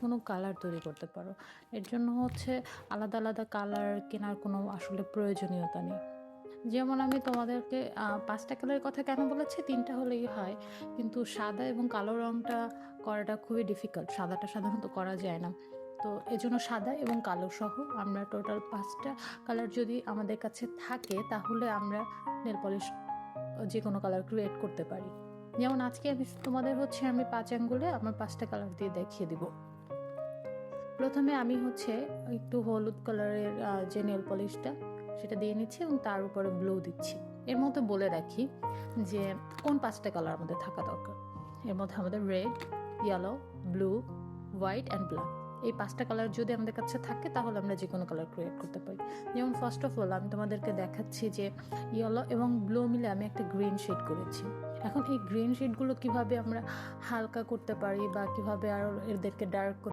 কোনো কালার তৈরি করতে পারো। এর জন্য হচ্ছে আলাদা আলাদা কালার কেনার কোনো আসলে প্রয়োজনীয়তা নেই। যেমন আমি তোমাদেরকে পাঁচটা কালারের কথা কেন বলেছি? তিনটা হলেই হয়। কিন্তু সাদা এবং কালো রঙটা করাটা খুবই ডিফিকাল্ট সাদাটা সাধারণত করা যায় না। তো এজন্য সাদা এবং কালো সহ আমরা টোটাল পাঁচটা কালার যদি আমাদের কাছে থাকে, তাহলে আমরা নেল পলিশ যে কোনো কালার ক্রিয়েট করতে পারি। যেমন আজকে আমি তোমাদের হচ্ছে আমি পাঁচ আঙ্গুলে আমার পাঁচটা কালার দিয়ে দেখিয়ে দিব। প্রথমে আমি হচ্ছে একটু হলুদ কালারের যে নেল পলিশটা সেটা দিয়ে নিচ্ছি এবং তার উপরে ব্লু দিচ্ছি। এর মধ্যে বলে রাখি যে কোন পাঁচটা কালার আমাদের থাকা দরকার? এর মধ্যে আমাদের red yellow blue white and black এই পাঁচটা কালার যদি আমাদের কাছে থাকে, তাহলে আমরা যে কোনো কালার ক্রিয়েট করতে পারি। যেমন ফার্স্ট অফ অল আমি তোমাদেরকে দেখাচ্ছি যে ইয়েলো এবং ব্লু মিলে আমি একটা গ্রিন শেড করেছি। এখন এই গ্রিন শেডগুলো কীভাবে আমরা হালকা করতে পারি বা কীভাবে আরও এদেরকে ডার্ক